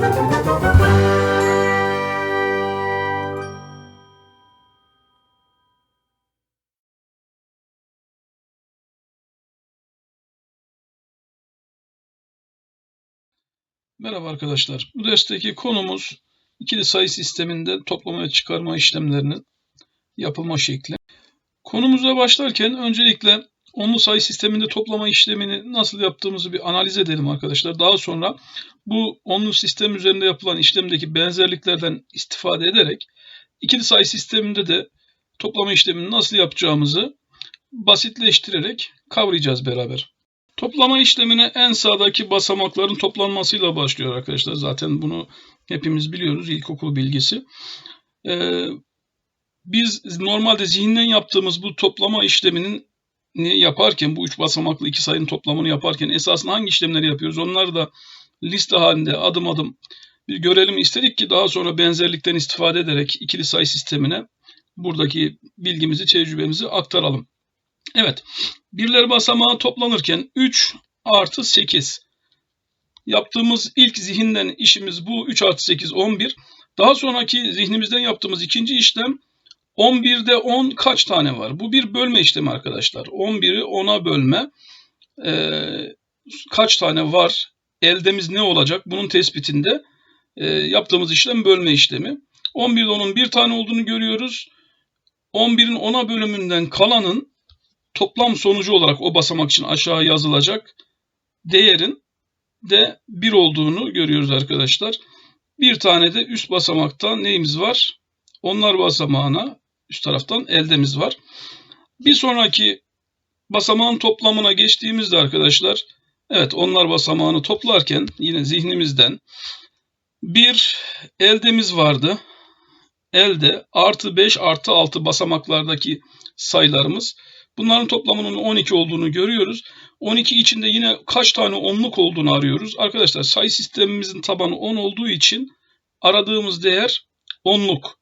Merhaba arkadaşlar. Bu dersteki konumuz ikili sayı sisteminde toplama ve çıkarma işlemlerinin yapılma şekli. Konumuza başlarken öncelikle onlu sayı sisteminde toplama işlemini nasıl yaptığımızı bir analiz edelim arkadaşlar. Daha sonra bu onlu sistem üzerinde yapılan işlemdeki benzerliklerden istifade ederek ikili sayı sisteminde de toplama işlemini nasıl yapacağımızı basitleştirerek kavrayacağız beraber. Toplama işlemine en sağdaki basamakların toplanmasıyla başlıyor arkadaşlar. Zaten bunu hepimiz biliyoruz ilkokul bilgisi. Ee, biz normalde zihinden yaptığımız bu toplama işleminin yaparken bu üç basamaklı iki sayının toplamını yaparken esasında hangi işlemleri yapıyoruz? Onları da liste halinde adım adım bir görelim istedik ki daha sonra benzerlikten istifade ederek ikili sayı sistemine buradaki bilgimizi, tecrübemizi aktaralım. Evet. Birler basamağı toplanırken 3 artı 8. Yaptığımız ilk zihinden işimiz bu. 3 artı 8 11. Daha sonraki zihnimizden yaptığımız ikinci işlem 11'de 10 kaç tane var? Bu bir bölme işlemi arkadaşlar. 11'i 10'a bölme. Ee, kaç tane var? Eldemiz ne olacak? Bunun tespitinde e, yaptığımız işlem bölme işlemi. 11'de 10'un bir tane olduğunu görüyoruz. 11'in 10'a bölümünden kalanın toplam sonucu olarak o basamak için aşağı yazılacak değerin de 1 olduğunu görüyoruz arkadaşlar. Bir tane de üst basamakta neyimiz var? Onlar basamağına üst taraftan eldemiz var. Bir sonraki basamağın toplamına geçtiğimizde arkadaşlar evet onlar basamağını toplarken yine zihnimizden bir eldemiz vardı. Elde artı 5 artı 6 basamaklardaki sayılarımız Bunların toplamının 12 olduğunu görüyoruz. 12 içinde yine kaç tane onluk olduğunu arıyoruz. Arkadaşlar sayı sistemimizin tabanı 10 olduğu için aradığımız değer onluk.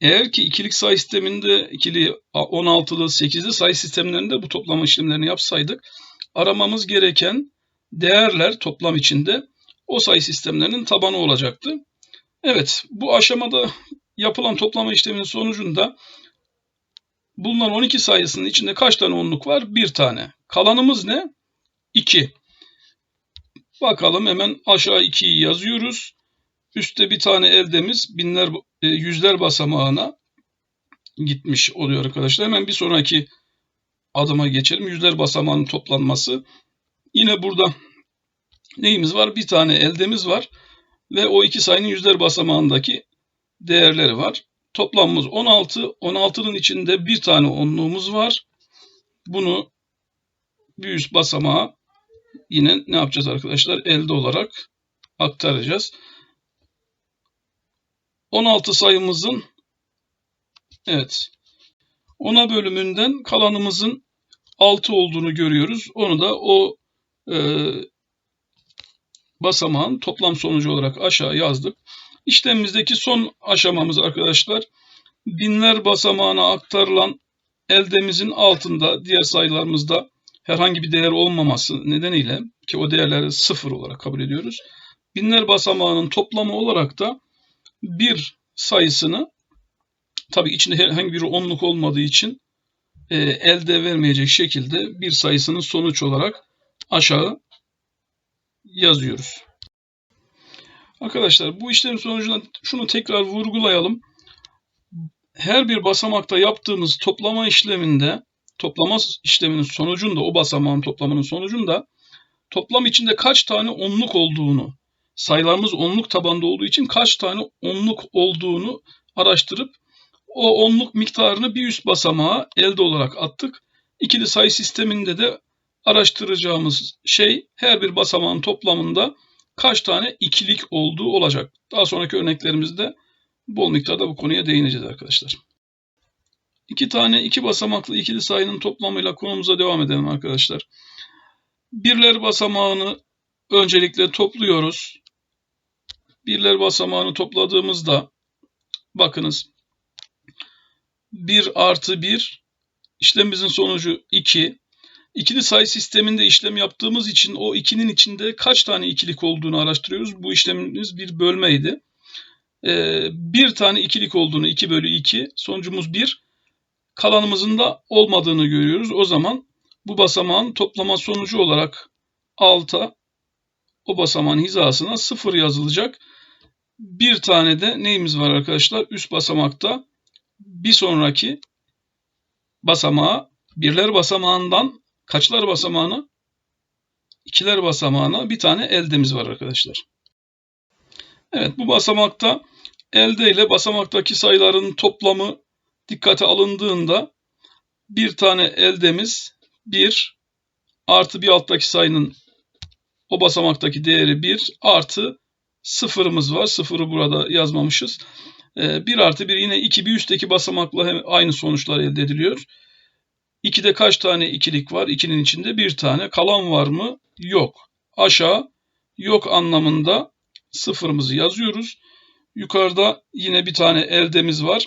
Eğer ki ikilik sayı sisteminde ikili 16'lı 8'li sayı sistemlerinde bu toplama işlemlerini yapsaydık aramamız gereken değerler toplam içinde o sayı sistemlerinin tabanı olacaktı. Evet bu aşamada yapılan toplama işleminin sonucunda bulunan 12 sayısının içinde kaç tane onluk var? Bir tane. Kalanımız ne? 2. Bakalım hemen aşağı 2'yi yazıyoruz. Üstte bir tane eldemiz binler, yüzler basamağına gitmiş oluyor arkadaşlar. Hemen bir sonraki adıma geçelim. Yüzler basamağının toplanması. Yine burada neyimiz var? Bir tane eldemiz var. Ve o iki sayının yüzler basamağındaki değerleri var. Toplamımız 16. 16'nın içinde bir tane onluğumuz var. Bunu bir üst basamağa yine ne yapacağız arkadaşlar? Elde olarak aktaracağız. 16 sayımızın evet ona bölümünden kalanımızın 6 olduğunu görüyoruz. Onu da o e, basamağın toplam sonucu olarak aşağı yazdık. İşlemimizdeki son aşamamız arkadaşlar binler basamağına aktarılan eldemizin altında diğer sayılarımızda herhangi bir değer olmaması nedeniyle ki o değerleri sıfır olarak kabul ediyoruz. Binler basamağının toplamı olarak da bir sayısını tabi içinde herhangi bir onluk olmadığı için e, elde vermeyecek şekilde bir sayısının sonuç olarak aşağı yazıyoruz. Arkadaşlar bu işlemin sonucunda şunu tekrar vurgulayalım. Her bir basamakta yaptığımız toplama işleminde toplama işleminin sonucunda o basamağın toplamının sonucunda toplam içinde kaç tane onluk olduğunu sayılarımız onluk tabanda olduğu için kaç tane onluk olduğunu araştırıp o onluk miktarını bir üst basamağa elde olarak attık. İkili sayı sisteminde de araştıracağımız şey her bir basamağın toplamında kaç tane ikilik olduğu olacak. Daha sonraki örneklerimizde bol miktarda bu konuya değineceğiz arkadaşlar. İki tane iki basamaklı ikili sayının toplamıyla konumuza devam edelim arkadaşlar. Birler basamağını öncelikle topluyoruz. Birler basamağını topladığımızda bakınız 1 artı 1 işlemimizin sonucu 2. ikili sayı sisteminde işlem yaptığımız için o ikinin içinde kaç tane ikilik olduğunu araştırıyoruz. Bu işlemimiz bir bölmeydi. Ee, bir tane ikilik olduğunu 2 bölü 2 sonucumuz 1 kalanımızın da olmadığını görüyoruz. O zaman bu basamağın toplama sonucu olarak alta o basamağın hizasına 0 yazılacak. Bir tane de neyimiz var arkadaşlar? Üst basamakta bir sonraki basamağa birler basamağından kaçlar basamağına? ikiler basamağına bir tane eldemiz var arkadaşlar. Evet bu basamakta elde ile basamaktaki sayıların toplamı dikkate alındığında bir tane eldemiz 1 artı bir alttaki sayının o basamaktaki değeri 1 artı sıfırımız var. Sıfırı burada yazmamışız. 1 artı 1 yine 2 bir üstteki basamakla aynı sonuçlar elde ediliyor. 2'de kaç tane ikilik var? 2'nin içinde bir tane. Kalan var mı? Yok. Aşağı yok anlamında sıfırımızı yazıyoruz. Yukarıda yine bir tane eldemiz var.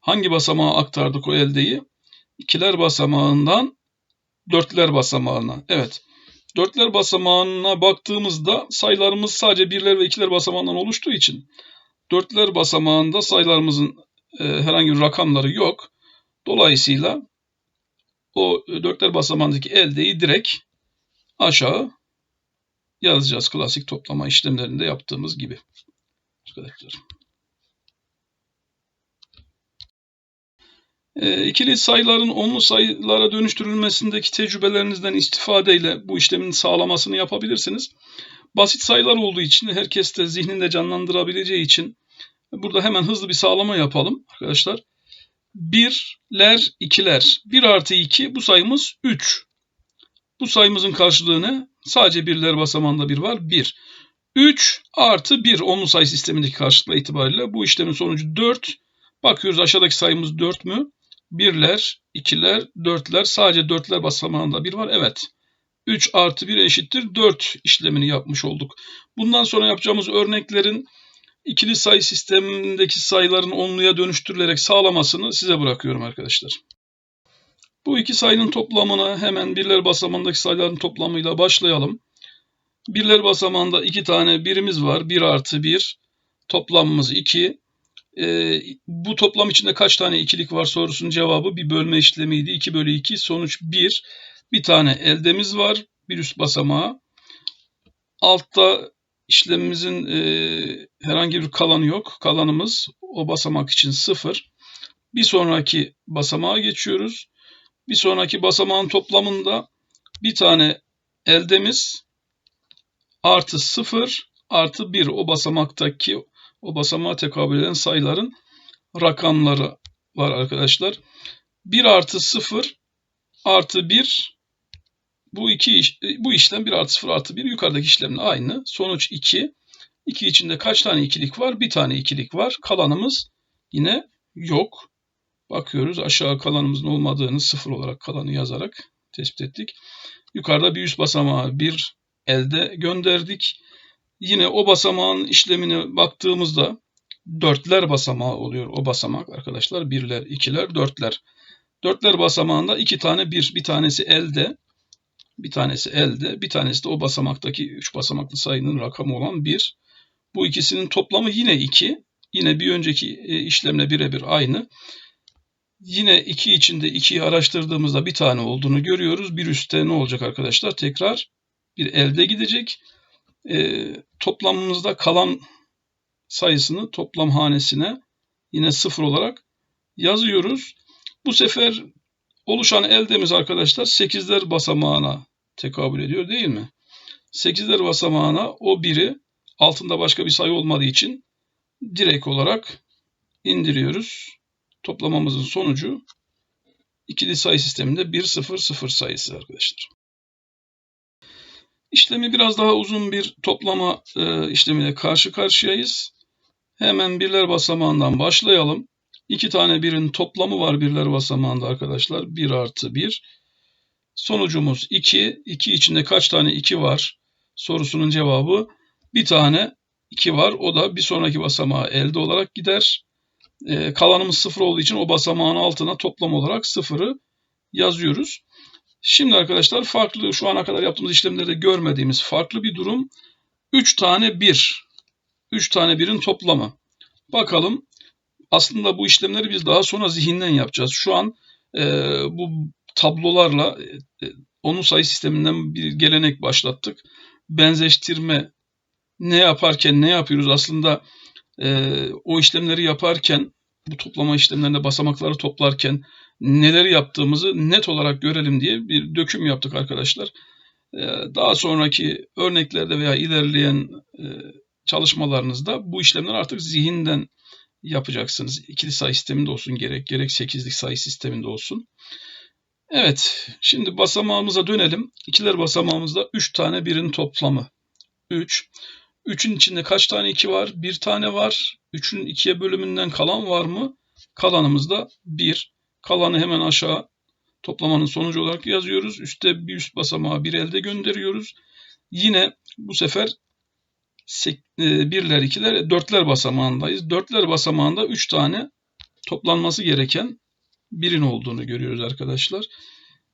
Hangi basamağa aktardık o eldeyi? İkiler basamağından dörtler basamağına. Evet. Dörtler basamağına baktığımızda sayılarımız sadece birler ve ikiler basamağından oluştuğu için dörtler basamağında sayılarımızın e, herhangi bir rakamları yok. Dolayısıyla o dörtler basamağındaki eldeyi direkt aşağı yazacağız klasik toplama işlemlerinde yaptığımız gibi. Arkadaşlar. İkili sayıların onlu sayılara dönüştürülmesindeki tecrübelerinizden istifadeyle bu işlemin sağlamasını yapabilirsiniz. Basit sayılar olduğu için herkes de zihninde canlandırabileceği için burada hemen hızlı bir sağlama yapalım arkadaşlar. Birler, ikiler. 1 artı 2 bu sayımız 3. Bu sayımızın karşılığı ne? Sadece birler basamağında 1 var. 1. 3 artı 1 onlu sayı sistemindeki karşılıkla itibariyle bu işlemin sonucu 4. Bakıyoruz aşağıdaki sayımız 4 mü? Birler, ikiler, dörtler. Sadece dörtler basamağında 1 var. Evet. 3 artı 1 eşittir 4 işlemini yapmış olduk. Bundan sonra yapacağımız örneklerin ikili sayı sistemindeki sayıların onluya dönüştürülerek sağlamasını size bırakıyorum arkadaşlar. Bu iki sayının toplamına hemen birler basamağındaki sayıların toplamıyla başlayalım. Birler basamağında iki tane birimiz var. 1 artı 1. Toplamımız 2. Ee, bu toplam içinde kaç tane ikilik var sorusunun cevabı bir bölme işlemiydi. 2 bölü 2 sonuç 1. Bir tane eldemiz var. Bir üst basamağı. Altta işlemimizin e, herhangi bir kalanı yok. Kalanımız o basamak için 0. Bir sonraki basamağa geçiyoruz. Bir sonraki basamağın toplamında bir tane eldemiz artı 0 artı 1 o basamaktaki o basamağa tekabül eden sayıların rakamları var arkadaşlar. 1 artı 0 artı 1 bu iki iş, bu işlem 1 artı 0 artı 1 yukarıdaki işlemle aynı. Sonuç 2. 2 içinde kaç tane ikilik var? Bir tane ikilik var. Kalanımız yine yok. Bakıyoruz aşağı kalanımızın olmadığını sıfır olarak kalanı yazarak tespit ettik. Yukarıda bir üst basamağı bir elde gönderdik. Yine o basamağın işlemine baktığımızda dörtler basamağı oluyor o basamak arkadaşlar. Birler, ikiler, dörtler. Dörtler basamağında iki tane bir, bir tanesi elde, bir tanesi elde, bir tanesi de o basamaktaki üç basamaklı sayının rakamı olan bir. Bu ikisinin toplamı yine iki. Yine bir önceki e, işlemle birebir aynı. Yine 2 içinde 2'yi araştırdığımızda bir tane olduğunu görüyoruz. Bir üstte ne olacak arkadaşlar? Tekrar bir elde gidecek. E, toplamımızda kalan sayısını toplam hanesine yine sıfır olarak yazıyoruz. Bu sefer oluşan eldemiz arkadaşlar 8'ler basamağına tekabül ediyor değil mi? 8'ler basamağına o biri altında başka bir sayı olmadığı için direkt olarak indiriyoruz toplamamızın sonucu ikili sayı sisteminde 1 0 0 sayısı arkadaşlar. İşlemi biraz daha uzun bir toplama e, işlemiyle karşı karşıyayız. Hemen birler basamağından başlayalım. İki tane birin toplamı var birler basamağında arkadaşlar. 1 artı 1. Sonucumuz 2. 2 içinde kaç tane 2 var? Sorusunun cevabı bir tane 2 var. O da bir sonraki basamağa elde olarak gider. E, kalanımız sıfır olduğu için o basamağın altına toplam olarak sıfırı yazıyoruz. Şimdi arkadaşlar farklı şu ana kadar yaptığımız işlemlerde görmediğimiz farklı bir durum. 3 tane 1. 3 tane 1'in toplamı. Bakalım aslında bu işlemleri biz daha sonra zihinden yapacağız. Şu an e, bu tablolarla e, onun sayı sisteminden bir gelenek başlattık. Benzeştirme ne yaparken ne yapıyoruz aslında e, o işlemleri yaparken bu toplama işlemlerinde basamakları toplarken neleri yaptığımızı net olarak görelim diye bir döküm yaptık arkadaşlar. E, daha sonraki örneklerde veya ilerleyen e, çalışmalarınızda bu işlemler artık zihinden yapacaksınız. İkili sayı sisteminde olsun gerek, gerek sekizlik sayı sisteminde olsun. Evet, şimdi basamağımıza dönelim. İkiler basamağımızda 3 tane birin toplamı. 3. 3'ün içinde kaç tane 2 var? 1 tane var. 3'ün 2'ye bölümünden kalan var mı? Kalanımız da 1. Kalanı hemen aşağı toplamanın sonucu olarak yazıyoruz. Üste bir üst basamağı bir elde gönderiyoruz. Yine bu sefer e, birler, ikiler, dörtler basamağındayız. Dörtler basamağında 3 tane toplanması gereken birin olduğunu görüyoruz arkadaşlar.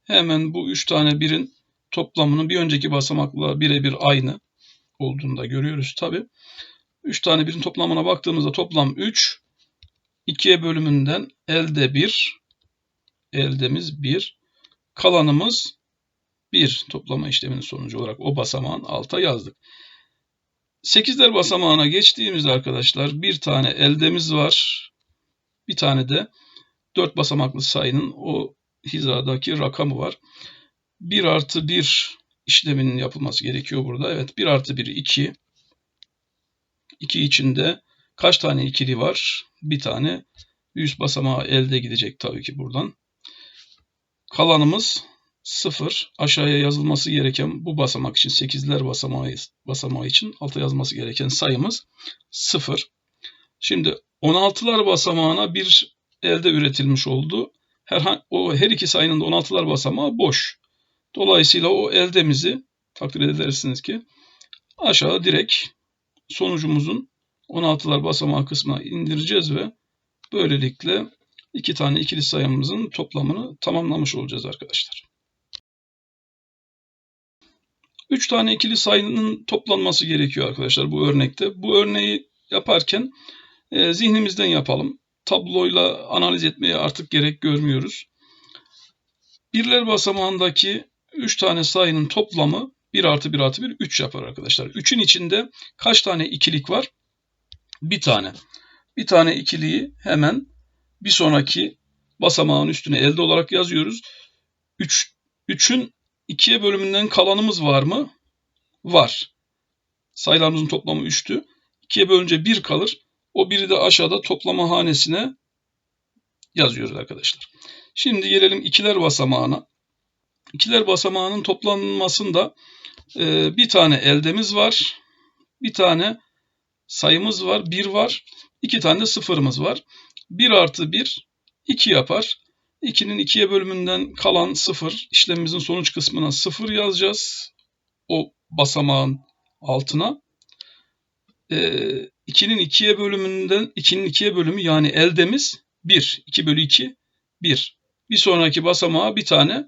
Hemen bu 3 tane birin toplamını bir önceki basamakla birebir aynı olduğunu da görüyoruz tabi. 3 tane birin toplamına baktığımızda toplam 3. 2'ye bölümünden elde 1. Eldemiz 1. Kalanımız 1 toplama işleminin sonucu olarak o basamağın alta yazdık. 8'ler basamağına geçtiğimizde arkadaşlar bir tane eldemiz var. Bir tane de 4 basamaklı sayının o hizadaki rakamı var. 1 artı 1 işleminin yapılması gerekiyor burada. Evet 1 artı 1 2. 2 içinde kaç tane ikili var? Bir tane. Üst basamağı elde gidecek tabii ki buradan. Kalanımız 0. Aşağıya yazılması gereken bu basamak için 8'ler basamağı, basamağı için alta yazması gereken sayımız 0. Şimdi 16'lar basamağına bir elde üretilmiş oldu. Her, o her iki sayının da 16'lar basamağı boş. Dolayısıyla o eldemizi takdir edersiniz ki aşağı direkt sonucumuzun 16'lar basamağı kısmına indireceğiz ve böylelikle iki tane ikili sayımızın toplamını tamamlamış olacağız arkadaşlar. 3 tane ikili sayının toplanması gerekiyor arkadaşlar bu örnekte. Bu örneği yaparken e, zihnimizden yapalım. Tabloyla analiz etmeye artık gerek görmüyoruz. Birler basamağındaki 3 tane sayının toplamı 1 artı 1 artı 1 3 yapar arkadaşlar. 3'ün içinde kaç tane ikilik var? Bir tane. Bir tane ikiliği hemen bir sonraki basamağın üstüne elde olarak yazıyoruz. 3 3'ün 2'ye bölümünden kalanımız var mı? Var. Sayılarımızın toplamı 3'tü. 2'ye bölünce 1 kalır. O biri de aşağıda toplama hanesine yazıyoruz arkadaşlar. Şimdi gelelim ikiler basamağına. İkiler basamağının toplanmasında e, bir tane eldemiz var. Bir tane sayımız var. 1 var. iki tane de sıfırımız var. 1 artı 1 2 yapar. 2'nin 2'ye bölümünden kalan 0 işlemimizin sonuç kısmına 0 yazacağız. O basamağın altına. Ee, 2'nin 2'ye bölümünden 2'nin 2'ye bölümü yani eldemiz 1. 2 bölü 2 1. Bir sonraki basamağa bir tane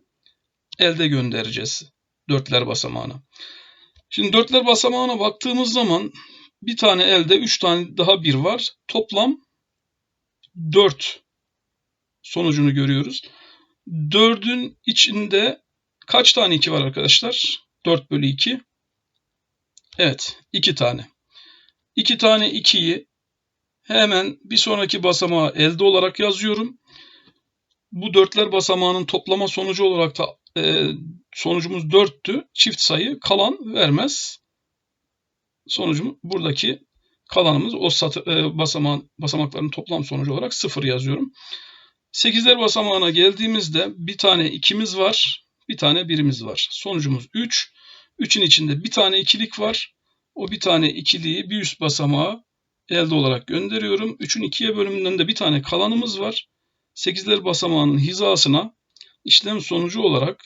elde göndereceğiz. Dörtler basamağına. Şimdi dörtler basamağına baktığımız zaman bir tane elde 3 tane daha bir var. Toplam 4 sonucunu görüyoruz. 4'ün içinde kaç tane 2 var arkadaşlar? 4 bölü 2. Evet 2 tane. 2 tane 2'yi hemen bir sonraki basamağa elde olarak yazıyorum. Bu dörtler basamağının toplama sonucu olarak da e, sonucumuz 4'tü. Çift sayı kalan vermez. Sonucum buradaki kalanımız o satı, e, basamağın, basamakların toplam sonucu olarak 0 yazıyorum. 8'ler basamağına geldiğimizde bir tane ikimiz var, bir tane birimiz var. Sonucumuz 3. 3'ün içinde bir tane ikilik var. O bir tane ikiliği bir üst basamağa elde olarak gönderiyorum. 3'ün ikiye bölümünden de bir tane kalanımız var. 8'ler basamağının hizasına işlem sonucu olarak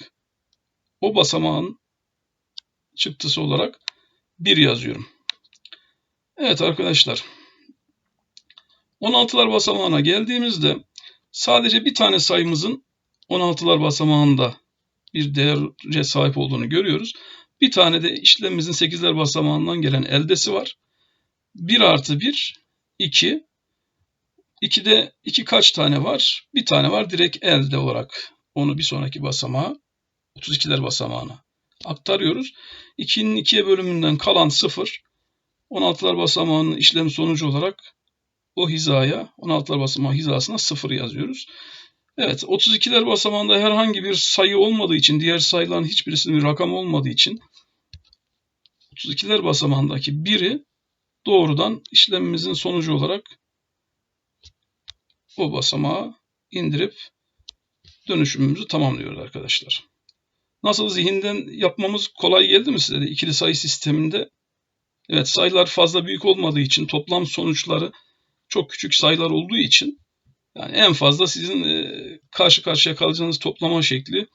o basamağın çıktısı olarak 1 yazıyorum. Evet arkadaşlar. 16'lar basamağına geldiğimizde sadece bir tane sayımızın 16'lar basamağında bir değere sahip olduğunu görüyoruz. Bir tane de işlemimizin 8'ler basamağından gelen eldesi var. 1 artı 1, 2. 2'de 2 kaç tane var? Bir tane var direkt elde olarak. Onu bir sonraki basamağa 32'ler basamağına aktarıyoruz. 2'nin 2'ye bölümünden kalan 0. 16'lar basamağının işlem sonucu olarak o hizaya 16'lar basamağı hizasına 0 yazıyoruz. Evet 32'ler basamağında herhangi bir sayı olmadığı için diğer sayıların hiçbirisinin bir rakam olmadığı için 32'ler basamağındaki biri doğrudan işlemimizin sonucu olarak o basamağa indirip dönüşümümüzü tamamlıyoruz arkadaşlar. Nasıl zihinden yapmamız kolay geldi mi size de ikili sayı sisteminde? Evet sayılar fazla büyük olmadığı için toplam sonuçları çok küçük sayılar olduğu için yani en fazla sizin e, karşı karşıya kalacağınız toplama şekli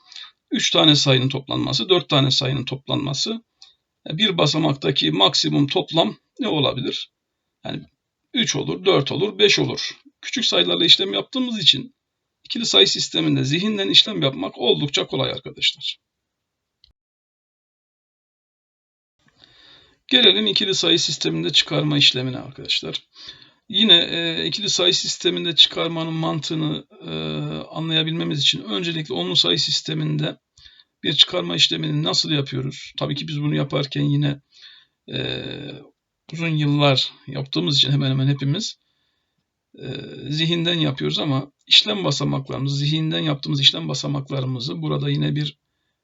3 tane sayının toplanması, 4 tane sayının toplanması. Bir basamaktaki maksimum toplam ne olabilir? Yani 3 olur, 4 olur, 5 olur. Küçük sayılarla işlem yaptığımız için ikili sayı sisteminde zihinden işlem yapmak oldukça kolay arkadaşlar. Gelelim ikili sayı sisteminde çıkarma işlemine arkadaşlar. Yine e, ikili sayı sisteminde çıkarmanın mantığını e, anlayabilmemiz için öncelikle onlu sayı sisteminde bir çıkarma işlemini nasıl yapıyoruz? Tabii ki biz bunu yaparken yine e, uzun yıllar yaptığımız için hemen hemen hepimiz e, zihinden yapıyoruz ama işlem basamaklarımızı, zihinden yaptığımız işlem basamaklarımızı burada yine bir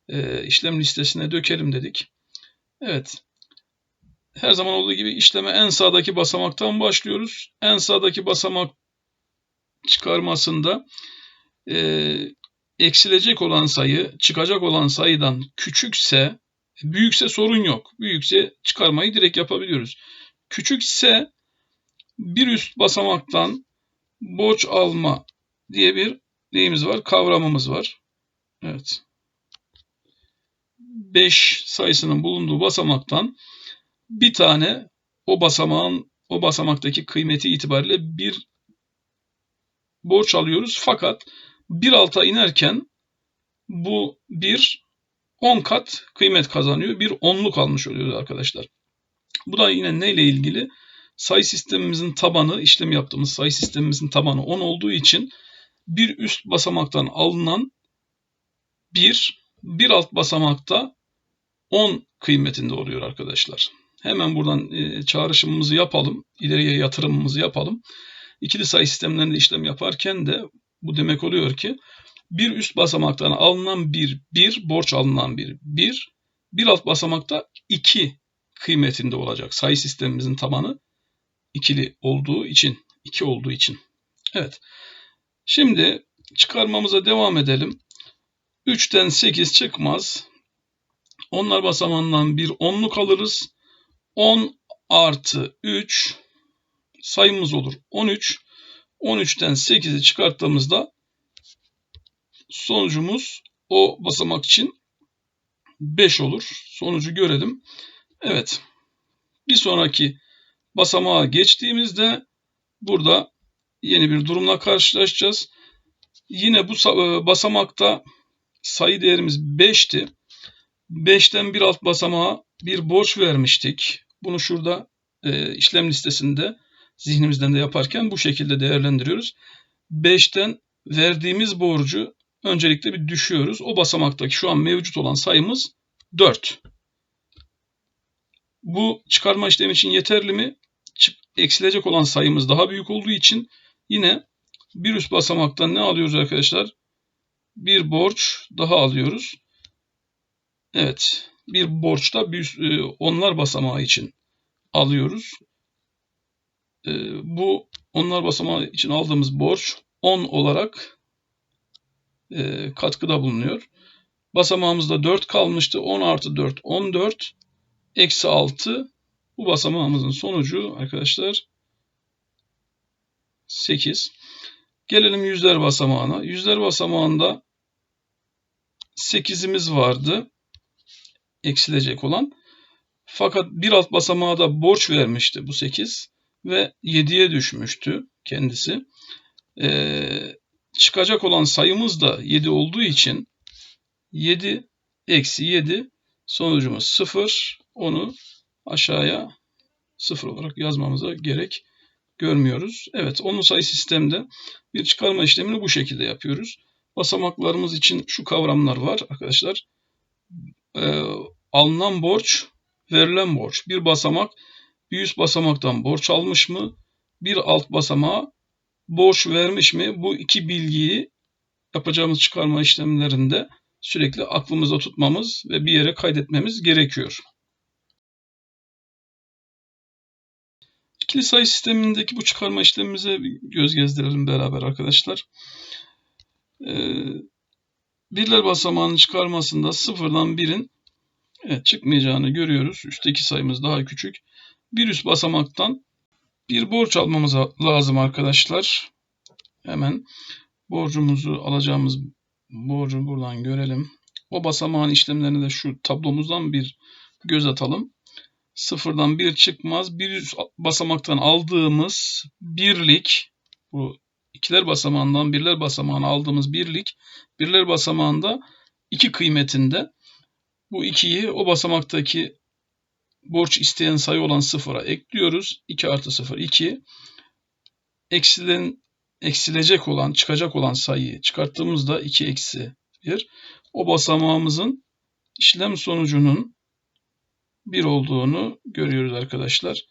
e, işlem listesine dökelim dedik. Evet, her zaman olduğu gibi işleme en sağdaki basamaktan başlıyoruz. En sağdaki basamak çıkarmasında e, eksilecek olan sayı çıkacak olan sayıdan küçükse büyükse sorun yok. Büyükse çıkarmayı direkt yapabiliyoruz. Küçükse bir üst basamaktan borç alma diye bir neyimiz var? Kavramımız var. Evet. 5 sayısının bulunduğu basamaktan bir tane o basamağın o basamaktaki kıymeti itibariyle bir borç alıyoruz. Fakat bir alta inerken bu bir 10 kat kıymet kazanıyor. Bir onluk almış oluyoruz arkadaşlar. Bu da yine neyle ilgili? Sayı sistemimizin tabanı, işlem yaptığımız sayı sistemimizin tabanı 10 olduğu için bir üst basamaktan alınan bir, bir alt basamakta 10 kıymetinde oluyor arkadaşlar. Hemen buradan e, çağrışımımızı yapalım. ileriye yatırımımızı yapalım. İkili sayı sistemlerinde işlem yaparken de bu demek oluyor ki bir üst basamaktan alınan bir, bir, borç alınan bir, bir, bir alt basamakta iki kıymetinde olacak. Sayı sistemimizin tabanı ikili olduğu için, iki olduğu için. Evet. Şimdi çıkarmamıza devam edelim. 3'ten 8 çıkmaz. Onlar basamağından bir onluk alırız. 10 artı 3 sayımız olur 13. 13'ten 8'i çıkarttığımızda sonucumuz o basamak için 5 olur. Sonucu görelim. Evet. Bir sonraki basamağa geçtiğimizde burada yeni bir durumla karşılaşacağız. Yine bu e, basamakta sayı değerimiz 5'ti. 5'ten bir alt basamağa bir borç vermiştik. Bunu şurada e, işlem listesinde zihnimizden de yaparken bu şekilde değerlendiriyoruz. 5'ten verdiğimiz borcu öncelikle bir düşüyoruz. O basamaktaki şu an mevcut olan sayımız 4. Bu çıkarma işlemi için yeterli mi? Eksilecek olan sayımız daha büyük olduğu için yine bir üst basamaktan ne alıyoruz arkadaşlar? Bir borç daha alıyoruz. Evet. Bir borçta bir, e, onlar basamağı için alıyoruz. E, bu onlar basamağı için aldığımız borç 10 olarak e, katkıda bulunuyor. Basamağımızda 4 kalmıştı. 10 artı 4 14 eksi 6 bu basamağımızın sonucu arkadaşlar 8. Gelelim yüzler basamağına. Yüzler basamağında 8'imiz vardı eksilecek olan. Fakat bir alt basamağa da borç vermişti bu 8 ve 7'ye düşmüştü kendisi. Ee, çıkacak olan sayımız da 7 olduğu için 7 eksi 7 sonucumuz 0. Onu aşağıya 0 olarak yazmamıza gerek görmüyoruz. Evet onlu sayı sistemde bir çıkarma işlemini bu şekilde yapıyoruz. Basamaklarımız için şu kavramlar var arkadaşlar. Ee, alınan borç, verilen borç. Bir basamak bir üst basamaktan borç almış mı? Bir alt basamağa borç vermiş mi? Bu iki bilgiyi yapacağımız çıkarma işlemlerinde sürekli aklımızda tutmamız ve bir yere kaydetmemiz gerekiyor. İkili sayı sistemindeki bu çıkarma işlemimize göz gezdirelim beraber arkadaşlar. Ee, birler basamağının çıkarmasında sıfırdan birin evet, çıkmayacağını görüyoruz. Üstteki sayımız daha küçük. Bir üst basamaktan bir borç almamız lazım arkadaşlar. Hemen borcumuzu alacağımız borcu buradan görelim. O basamağın işlemlerini de şu tablomuzdan bir göz atalım. Sıfırdan bir çıkmaz. Bir üst basamaktan aldığımız birlik bu ikiler basamağından birler basamağına aldığımız birlik birler basamağında iki kıymetinde bu ikiyi o basamaktaki borç isteyen sayı olan sıfıra ekliyoruz. 2 artı 0 2. Eksilen, eksilecek olan, çıkacak olan sayıyı çıkarttığımızda 2 eksi 1. O basamağımızın işlem sonucunun 1 olduğunu görüyoruz arkadaşlar.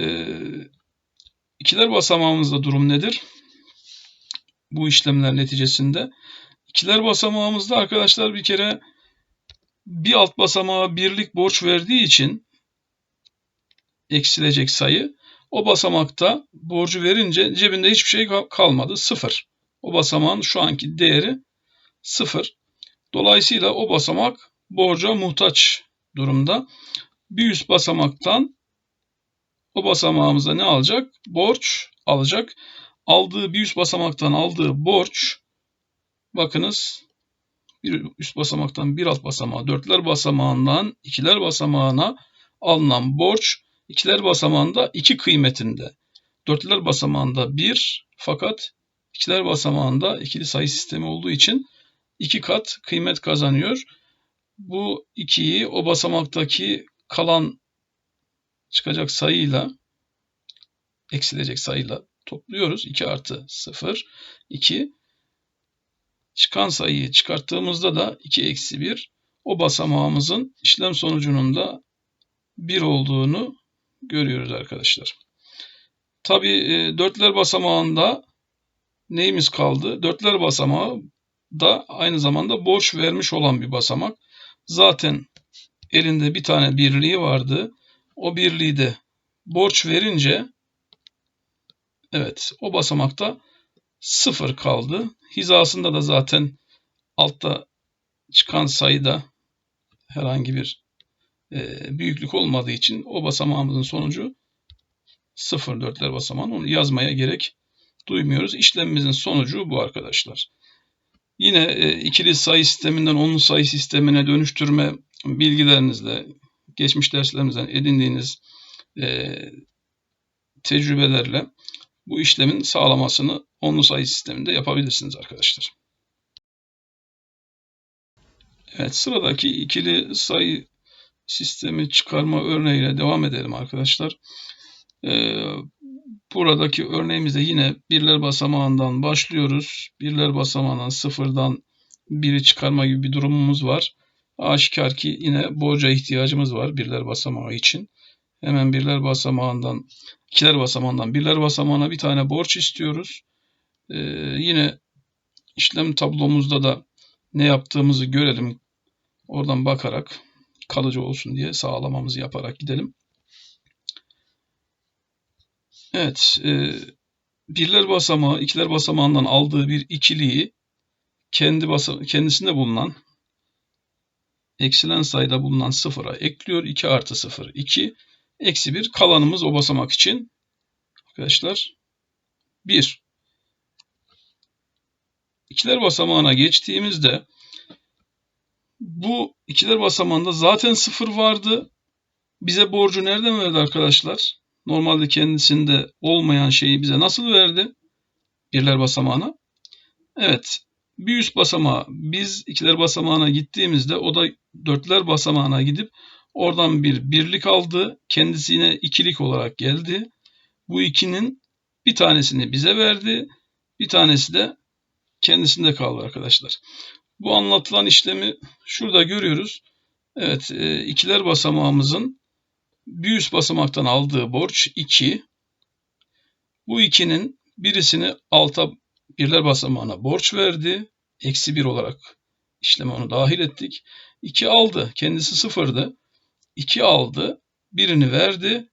Ee, ikiler basamağımızda durum nedir? Bu işlemler neticesinde. İkiler basamağımızda arkadaşlar bir kere bir alt basamağa birlik borç verdiği için eksilecek sayı o basamakta borcu verince cebinde hiçbir şey kalmadı. Sıfır. O basamağın şu anki değeri sıfır. Dolayısıyla o basamak borca muhtaç durumda. Bir üst basamaktan o basamağımıza ne alacak? Borç alacak. Aldığı bir üst basamaktan aldığı borç bakınız bir üst basamaktan bir alt basamağa, dörtler basamağından ikiler basamağına alınan borç ikiler basamağında iki kıymetinde. Dörtler basamağında bir fakat ikiler basamağında ikili sayı sistemi olduğu için iki kat kıymet kazanıyor. Bu ikiyi o basamaktaki kalan çıkacak sayıyla eksilecek sayıyla topluyoruz. 2 artı 0, 2 çıkan sayıyı çıkarttığımızda da 2 eksi 1 o basamağımızın işlem sonucunun da 1 olduğunu görüyoruz arkadaşlar. Tabi e, dörtler basamağında neyimiz kaldı? Dörtler basamağı da aynı zamanda borç vermiş olan bir basamak. Zaten elinde bir tane birliği vardı. O birliği de borç verince evet o basamakta sıfır kaldı. Hizasında da zaten altta çıkan sayıda herhangi bir e, büyüklük olmadığı için o basamağımızın sonucu 0 dörtler basamağını onu yazmaya gerek duymuyoruz. İşlemimizin sonucu bu arkadaşlar. Yine e, ikili sayı sisteminden onlu sayı sistemine dönüştürme bilgilerinizle geçmiş derslerimizden edindiğiniz e, tecrübelerle bu işlemin sağlamasını onlu sayı sisteminde yapabilirsiniz arkadaşlar. Evet sıradaki ikili sayı sistemi çıkarma örneğiyle devam edelim arkadaşlar. Ee, buradaki örneğimizde yine birler basamağından başlıyoruz. Birler basamağından sıfırdan biri çıkarma gibi bir durumumuz var. Aşikar ki yine borca ihtiyacımız var birler basamağı için. Hemen birler basamağından, ikiler basamağından birler basamağına bir tane borç istiyoruz. Ee, yine işlem tablomuzda da ne yaptığımızı görelim. Oradan bakarak kalıcı olsun diye sağlamamızı yaparak gidelim. Evet, e, birler basamağı, ikiler basamağından aldığı bir ikiliyi kendi basa kendisinde bulunan eksilen sayıda bulunan sıfıra ekliyor. 2 artı 0, 2. Eksi 1. Kalanımız o basamak için arkadaşlar 1. İkiler basamağına geçtiğimizde bu ikiler basamağında zaten sıfır vardı. Bize borcu nereden verdi arkadaşlar? Normalde kendisinde olmayan şeyi bize nasıl verdi? Birler basamağına. Evet. bir üst basamağa biz ikiler basamağına gittiğimizde o da dörtler basamağına gidip oradan bir birlik aldı. Kendisine ikilik olarak geldi. Bu ikinin bir tanesini bize verdi. Bir tanesi de kendisinde kaldı arkadaşlar. Bu anlatılan işlemi şurada görüyoruz. Evet e, ikiler basamağımızın bir üst basamaktan aldığı borç 2. Bu 2'nin birisini alta birler basamağına borç verdi. Eksi 1 olarak işleme onu dahil ettik. 2 aldı. Kendisi sıfırdı. 2 aldı. Birini verdi.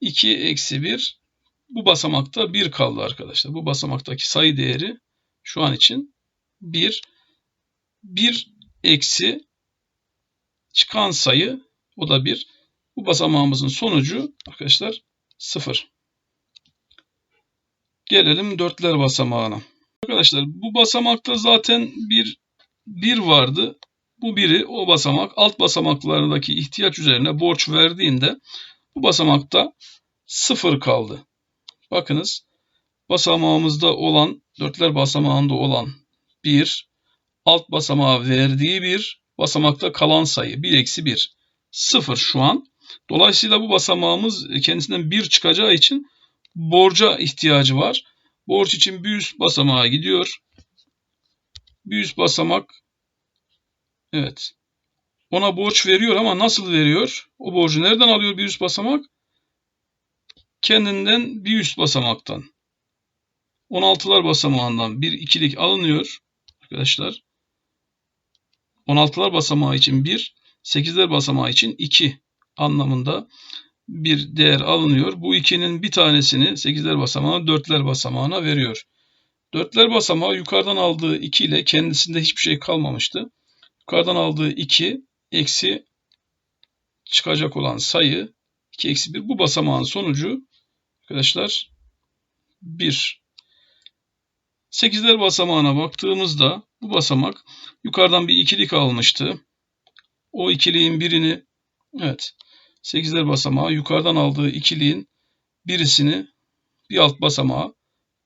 2 eksi 1 bu basamakta 1 kaldı arkadaşlar. Bu basamaktaki sayı değeri şu an için 1. 1 eksi çıkan sayı o da 1. Bu basamağımızın sonucu arkadaşlar 0. Gelelim dörtler basamağına. Arkadaşlar bu basamakta zaten bir 1 vardı. Bu biri o basamak alt basamaklardaki ihtiyaç üzerine borç verdiğinde bu basamakta 0 kaldı. Bakınız basamağımızda olan dörtler basamağında olan 1 alt basamağa verdiği bir basamakta kalan sayı 1 eksi 1 0 şu an. Dolayısıyla bu basamağımız kendisinden 1 çıkacağı için borca ihtiyacı var. Borç için bir üst basamağa gidiyor. Bir üst basamak evet ona borç veriyor ama nasıl veriyor? O borcu nereden alıyor bir üst basamak? Kendinden bir üst basamaktan. 16'lar basamağından bir ikilik alınıyor arkadaşlar. 16'lar basamağı için 1, 8'ler basamağı için 2 anlamında bir değer alınıyor. Bu 2'nin bir tanesini 8'ler basamağına 4'ler basamağına veriyor. 4'ler basamağı yukarıdan aldığı 2 ile kendisinde hiçbir şey kalmamıştı. Yukarıdan aldığı 2 eksi çıkacak olan sayı 2 eksi 1 bu basamağın sonucu arkadaşlar 1. 8'ler basamağına baktığımızda bu basamak yukarıdan bir ikilik almıştı. O ikiliğin birini evet 8'ler basamağı yukarıdan aldığı ikiliğin birisini bir alt basamağa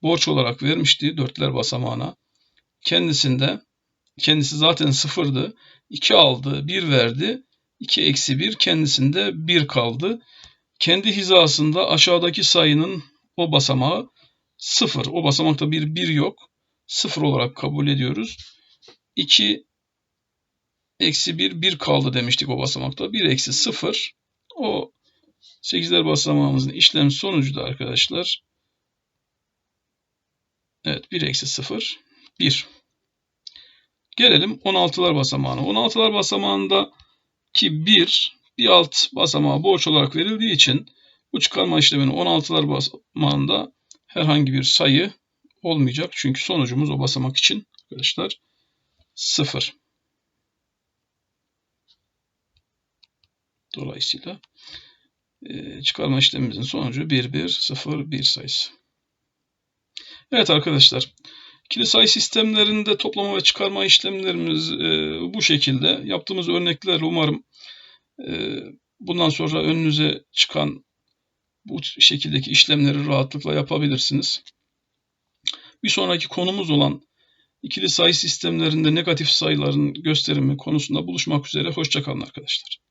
borç olarak vermişti dörtler basamağına. Kendisinde kendisi zaten sıfırdı. 2 aldı, 1 verdi. 2 eksi 1 kendisinde 1 kaldı. Kendi hizasında aşağıdaki sayının o basamağı 0. O basamakta bir 1 yok. 0 olarak kabul ediyoruz. 2 eksi 1, 1 kaldı demiştik o basamakta. 1 eksi 0 o 8'ler basamağımızın işlem sonucu da arkadaşlar evet 1 eksi 0 1. Gelelim 16'lar basamağına. 16'lar basamağında ki 1 bir alt basamağa borç olarak verildiği için bu çıkarma işleminin 16'lar basamağında herhangi bir sayı olmayacak. Çünkü sonucumuz o basamak için arkadaşlar 0. Dolayısıyla e, çıkarma işlemimizin sonucu 1, 1, 0, 1 sayısı. Evet arkadaşlar. İkili sayı sistemlerinde toplama ve çıkarma işlemlerimiz e, bu şekilde. Yaptığımız örnekler umarım e, bundan sonra önünüze çıkan bu şekildeki işlemleri rahatlıkla yapabilirsiniz. Bir sonraki konumuz olan ikili sayı sistemlerinde negatif sayıların gösterimi konusunda buluşmak üzere. Hoşçakalın arkadaşlar.